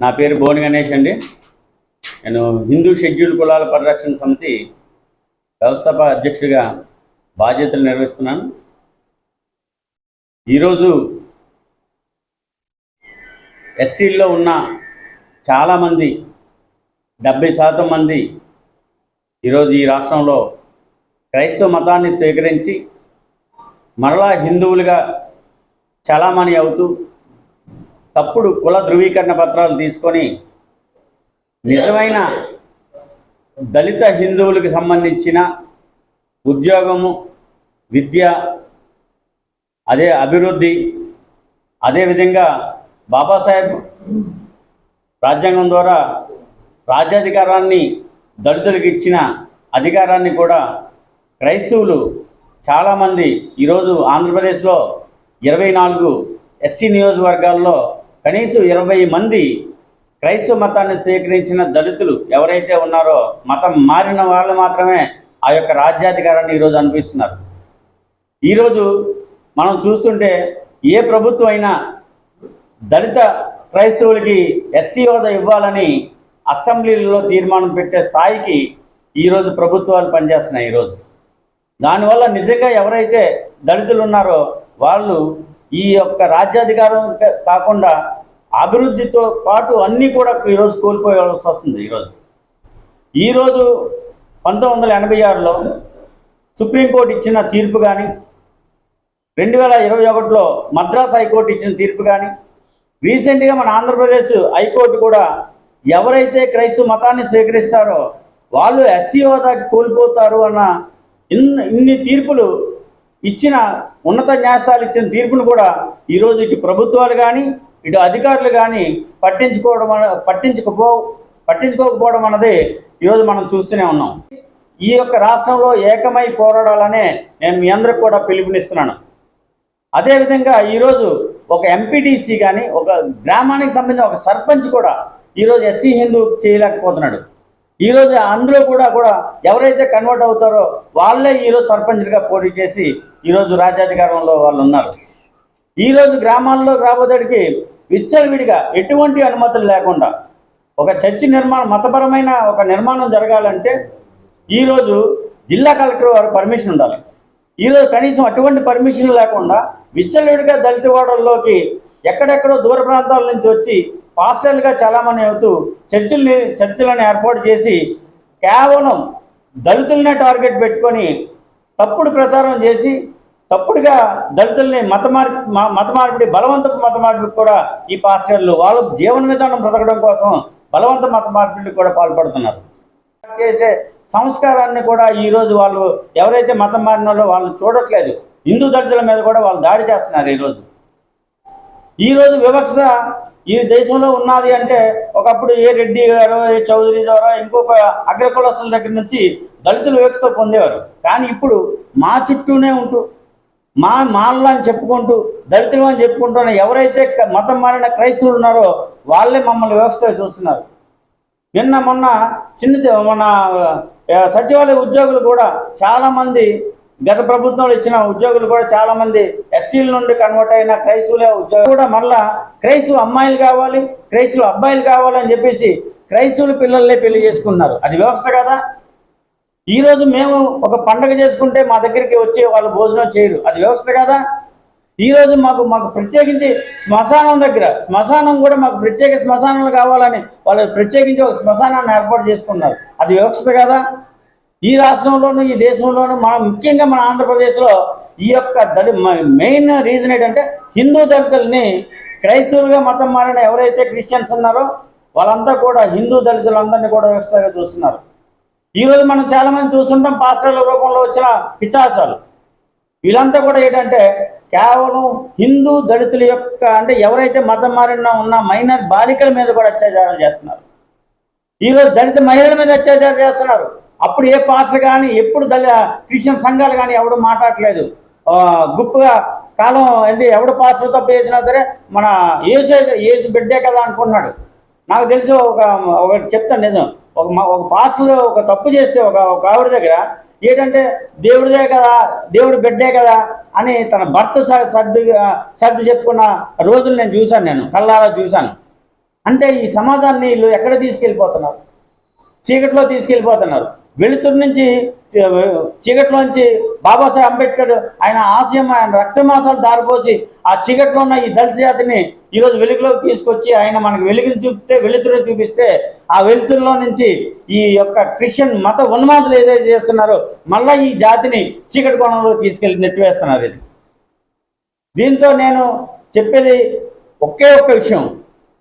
నా పేరు భువన్ గణేష్ అండి. నేను హిందూ షెడ్యూల్ కులాల పరిరక్షణ సమితి వ్యవస్థాపక అధ్యక్షుడిగా బాధ్యతలు నిర్వహిస్తున్నాను. ఈరోజు ఎస్సీల్లో ఉన్న చాలామంది డెబ్బై శాతం మంది ఈరోజు ఈ రాష్ట్రంలో క్రైస్తవ మతాన్ని స్వీకరించి మరలా హిందువులుగా చలామణి అవుతూ తప్పుడు కుల ధృవీకరణ పత్రాలు తీసుకొని నిజమైన దళిత హిందువులకు సంబంధించిన ఉద్యోగము విద్య అదే అభివృద్ధి అదేవిధంగా బాబాసాహెబ్ రాజ్యాంగం ద్వారా రాజ్యాధికారాన్ని దళితులకు ఇచ్చిన అధికారాన్ని కూడా క్రైస్తవులు చాలామంది ఈరోజు ఆంధ్రప్రదేశ్లో ఇరవై నాలుగు ఎస్సీ నియోజకవర్గాల్లో కనీసం ఇరవై మంది క్రైస్తవ మతాన్ని స్వీకరించిన దళితులు ఎవరైతే ఉన్నారో మతం మారిన వాళ్ళు మాత్రమే ఆ యొక్క రాజ్యాధికారాన్ని ఈరోజు అనిపిస్తున్నారు. ఈరోజు మనం చూస్తుంటే ఏ ప్రభుత్వం అయినా దళిత క్రైస్తవులకి ఎస్సీ హోదా ఇవ్వాలని అసెంబ్లీలలో తీర్మానం పెట్టే స్థాయికి ఈరోజు ప్రభుత్వాలు పనిచేస్తున్నాయి ఈరోజు. దానివల్ల నిజంగా ఎవరైతే దళితులు ఉన్నారో వాళ్ళు ఈ యొక్క రాజ్యాధికారం కాకుండా అభివృద్ధితో పాటు అన్నీ కూడా ఈరోజు కోల్పోవాల్సి వస్తుంది ఈరోజు. ఈరోజు పంతొమ్మిది వందల ఎనభై ఆరులో సుప్రీంకోర్టు ఇచ్చిన తీర్పు కానీ రెండు వేల ఇరవై ఒకటిలో మద్రాస్ హైకోర్టు ఇచ్చిన తీర్పు కానీ రీసెంట్గా మన ఆంధ్రప్రదేశ్ హైకోర్టు కూడా ఎవరైతే క్రైస్తవ మతాన్ని స్వీకరిస్తారో వాళ్ళు ఎస్సీ హోదాకి కోల్పోతారు అన్న ఇన్ ఇన్ని తీర్పులు ఇచ్చిన ఉన్నత న్యాయస్థానాలు ఇచ్చిన తీర్పును కూడా ఈరోజు ఇటు ప్రభుత్వాలు కానీ ఇటు అధికారులు కానీ పట్టించుకోవడం అన- పట్టించుకోపో పట్టించుకోకపోవడం అన్నది ఈరోజు మనం చూస్తూనే ఉన్నాం. ఈ యొక్క రాష్ట్రంలో ఏకమై పోరాడాలనే నేను మీ అందరికి కూడా పిలుపునిస్తున్నాను. అదేవిధంగా ఈరోజు ఒక ఎంపీటీసీ కానీ ఒక గ్రామానికి సంబంధించిన ఒక సర్పంచ్ కూడా ఈరోజు ఎస్సీ హిందూ చేయలేకపోతున్నాడు. ఈరోజు అందులో కూడా కూడా ఎవరైతే కన్వర్ట్ అవుతారో వాళ్ళే ఈరోజు సర్పంచ్లుగా పోటీ చేసి ఈరోజు రాజ్యాధికారంలో వాళ్ళు ఉన్నారు. ఈరోజు గ్రామాల్లో రాబోతడికి విచ్చలవిడిగా ఎటువంటి అనుమతులు లేకుండా ఒక చర్చి నిర్మాణం మతపరమైన ఒక నిర్మాణం జరగాలంటే ఈరోజు జిల్లా కలెక్టర్ వారు పర్మిషన్ ఉండాలి. ఈరోజు కనీసం అటువంటి పర్మిషన్ లేకుండా విచ్చలవిడిగా దళిత వాడల్లోకి ఎక్కడెక్కడో దూర ప్రాంతాల నుంచి వచ్చి పాస్టర్లుగా చాలామంది అవుతూ చర్చిల్ని చర్చిలను ఏర్పాటు చేసి కేవలం దళితులనే టార్గెట్ పెట్టుకొని తప్పుడు ప్రచారం చేసి తప్పుడుగా దళితుల్ని మత మార్ మ- మత మార్పిడి బలవంతపు మత మార్పిడికి కూడా ఈ పాస్టర్లు వాళ్ళ జీవన విధానం బ్రతకడం కోసం బలవంత మత మార్పిడికి కూడా పాల్పడుతున్నారు. చేసే సంస్కారాన్ని కూడా ఈరోజు వాళ్ళు ఎవరైతే మతం మారినారో వాళ్ళు చూడట్లేదు. హిందూ దళితుల మీద కూడా వాళ్ళు దాడి చేస్తున్నారు ఈరోజు ఈరోజు వివక్ష ఈ దేశంలో ఉన్నది అంటే ఒకప్పుడు ఏ రెడ్డి గారు ఏ చౌదరి ద్వారా ఇంకొక అగ్రకులస్తుల దగ్గర నుంచి దళితులు వివక్షత పొందేవారు. కానీ ఇప్పుడు మా చుట్టూనే ఉంటూ మా మానవులు అని చెప్పుకుంటూ దళితులు అని చెప్పుకుంటున్న ఎవరైతే మతం మారిన క్రైస్తవులు ఉన్నారో వాళ్ళే మమ్మల్ని వివక్షత చూస్తున్నారు. నిన్న మొన్న చిన్న మన సచివాలయ ఉద్యోగులు కూడా చాలామంది గత ప్రభుత్వంలో ఇచ్చిన ఉద్యోగులు కూడా చాలామంది ఎస్సీల నుండి కన్వర్ట్ అయిన క్రైస్తవులే ఉద్యోగులు కూడా మళ్ళా క్రైస్తవ అమ్మాయిలు కావాలి క్రైస్తవ అబ్బాయిలు కావాలని చెప్పేసి క్రైస్తవులు పిల్లల్నే పెళ్ళి చేసుకున్నారు అది వ్యవస్థ కదా? ఈరోజు మేము ఒక పండగ చేసుకుంటే మా దగ్గరికి వచ్చి వాళ్ళు భోజనం చేయరు. అది వ్యవస్థ కదా? ఈరోజు మాకు మాకు ప్రత్యేకించి శ్మశానం దగ్గర శ్మశానం కూడా మాకు ప్రత్యేక శ్మశానాలు కావాలని వాళ్ళు ప్రత్యేకించి ఒక శ్మశానాన్ని ఏర్పాటు చేసుకున్నారు. అది వ్యవస్థ కదా? ఈ రాష్ట్రంలోనూ ఈ దేశంలోనూ మన ముఖ్యంగా మన ఆంధ్రప్రదేశ్లో ఈ యొక్క దళి మెయిన్ రీజన్ ఏంటంటే హిందూ దళితుల్ని క్రైస్తవులుగా మతం మారిన ఎవరైతే క్రిస్టియన్స్ ఉన్నారో వాళ్ళంతా కూడా హిందూ దళితులందరినీ కూడా వ్యవస్థగా చూస్తున్నారు. ఈరోజు మనం చాలామంది చూస్తుంటాం పాస్టర్ల రూపంలో వచ్చిన పిచాచాలు వీళ్ళంతా కూడా ఏంటంటే కేవలం హిందూ దళితుల యొక్క అంటే ఎవరైతే మతం మారిన ఉన్న మైనర్ బాలికల మీద కూడా అత్యాచారాలు చేస్తున్నారు. ఈరోజు దళిత మహిళల మీద అత్యాచారం చేస్తున్నారు. అప్పుడు ఏ పాస్టర్ కానీ ఎప్పుడు దళ క్రిస్టియన్ సంఘాలు కానీ ఎవడు మాట్లాడట్లేదు. ఆ, గుప్పుగా కాలం అంటే ఎవడు పాస్టర్ తప్పు చేసినా సరే మన ఏసు ఏసు బిడ్డే కదా అనుకున్నాడు నాకు తెలిసి ఒక ఒకటి చెప్తాను నిజం. ఒక ఒక పాస్టర్ ఒక తప్పు చేస్తే ఒక ఒక ఆవిడ దగ్గర ఏంటంటే దేవుడిదే కదా దేవుడు బిడ్డే కదా అని తన భర్త స- సర్ది సర్ది చెప్పుకున్న రోజులు నేను చూశాను నేను కళ్ళారా చూశాను. అంటే ఈ సమాజాన్ని వీళ్ళు ఎక్కడ తీసుకెళ్ళిపోతున్నారు? చీకట్లో తీసుకెళ్ళిపోతున్నారు. వెలుతురు నుంచి చీకట్లోంచి బాబాసాహెబ్ అంబేద్కర్ ఆయన ఆశయం ఆయన రక్తమాతలు దారిపోసి ఆ చీకట్లో ఉన్న ఈ దళిత జాతిని ఈరోజు వెలుగులోకి తీసుకొచ్చి ఆయన మనకు వెలుగుని చూపితే వెలుతురు చూపిస్తే ఆ వెలుతురులో నుంచి ఈ యొక్క క్రిస్టియన్ మత ఉన్మాదులు ఏదైతే చేస్తున్నారో మళ్ళీ ఈ జాతిని చీకటి కోణంలో తీసుకెళ్ళి నెట్టివేస్తున్నారు ఇది. దీంతో నేను చెప్పేది ఒకే ఒక్క విషయం.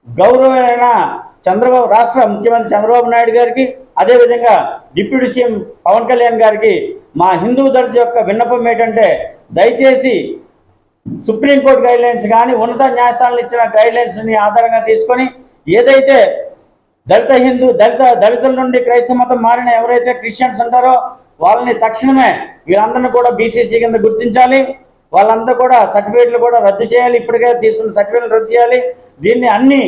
గౌరవమైన చంద్రబాబు రాష్ట్ర ముఖ్యమంత్రి చంద్రబాబు నాయుడు గారికి అదేవిధంగా డిప్యూటీ సీఎం పవన్ కళ్యాణ్ గారికి మా హిందూ దళిత యొక్క విన్నపం ఏంటంటే దయచేసి సుప్రీంకోర్టు గైడ్లైన్స్ కానీ ఉన్నత న్యాయస్థానాలు ఇచ్చిన గైడ్లైన్స్ని ఆధారంగా తీసుకొని ఏదైతే దళిత హిందూ దళిత దళితుల నుండి క్రైస్తవ మతం మారిన ఎవరైతే క్రిస్టియన్స్ ఉంటారో వాళ్ళని తక్షణమే వీళ్ళందరినీ కూడా బీసీసీ కింద గుర్తించాలి. వాళ్ళంతా కూడా సర్టిఫికేట్లు కూడా రద్దు చేయాలి. ఇప్పటికే తీసుకున్న సర్టిఫికేట్లు రద్దు చేయాలి. దీన్ని అన్ని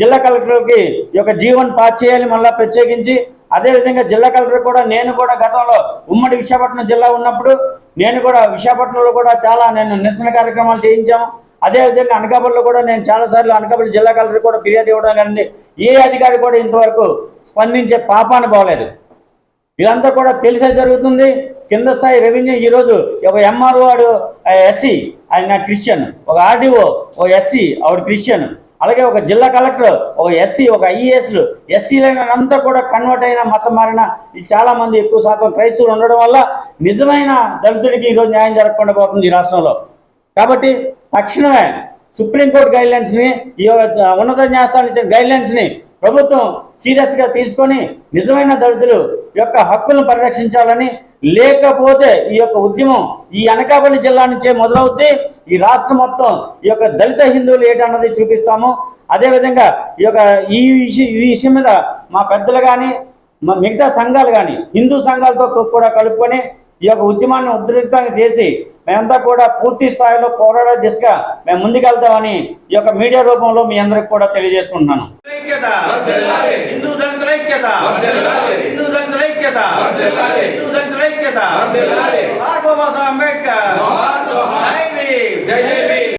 జిల్లా కలెక్టర్లకి ఈ యొక్క జీవన్ పాస్ చేయాలి. మళ్ళీ ప్రత్యేకించి అదేవిధంగా జిల్లా కలెక్టర్ కూడా నేను కూడా గతంలో ఉమ్మడి విశాఖపట్నం జిల్లా ఉన్నప్పుడు నేను కూడా విశాఖపట్నంలో కూడా చాలా నేను నిరసన కార్యక్రమాలు చేయించాము. అదేవిధంగా అనకాపల్లిలో కూడా నేను చాలాసార్లు అనకాపల్లి జిల్లా కలెక్టర్ కూడా ఫిర్యాదు ఇవ్వడం కానీ ఏ అధికారి కూడా ఇంతవరకు స్పందించే పాపాన పోలేదు. ఇదంతా కూడా తెలిసే జరుగుతుంది. కింద స్థాయి రెవెన్యూ ఈరోజు ఒక ఎంఆర్ఓ వాడు ఎస్సీ ఆయన క్రిస్టియన్. ఒక ఆర్డీఓ ఒక ఎస్సీ ఆవిడ క్రిస్టియన్. అలాగే ఒక జిల్లా కలెక్టర్ ఒక ఎస్సీ ఒక ఐఏఎస్లు ఎస్సీలైనంతా కూడా కన్వర్ట్ అయిన మతం మారిన ఈ ఎక్కువ శాతం క్రైస్తవులు ఉండడం వల్ల నిజమైన దళితుడికి ఈరోజు న్యాయం జరగకుండా పోతుంది ఈ రాష్ట్రంలో. కాబట్టి తక్షణమే సుప్రీంకోర్టు గైడ్లైన్స్ని ఈ ఉన్నత న్యాయస్థానం ఇచ్చిన గైడ్లైన్స్ని ప్రభుత్వం సీరియస్గా తీసుకొని నిజమైన దళితులు యొక్క హక్కులను పరిరక్షించాలని లేకపోతే ఈ యొక్క ఉద్యమం ఈ అనకాపల్లి జిల్లా నుంచే మొదలవుద్ది. ఈ రాష్ట్రం మొత్తం ఈ యొక్క దళిత హిందువులు ఏటన్నది చూపిస్తాము. అదేవిధంగా ఈ యొక్క ఈ విషయం ఈ విషయం మీద మా పెద్దలు కానీ మా మిగతా సంఘాలు కానీ హిందూ సంఘాలతో కూడా కలుపుకొని ఈ యొక్క ఉద్యమాన్ని ఉధృతంగా చేసి మేమంతా కూడా పూర్తి స్థాయిలో పోరాడే దిశగా మేము ముందుకెళ్తామని ఈ యొక్క మీడియా రూపంలో మీ అందరికి కూడా తెలియజేసుకుంటున్నాను. ఐక్యత దళితుల ఐక్యత బాబా సాహెబ్ అంబేద్కర్ జై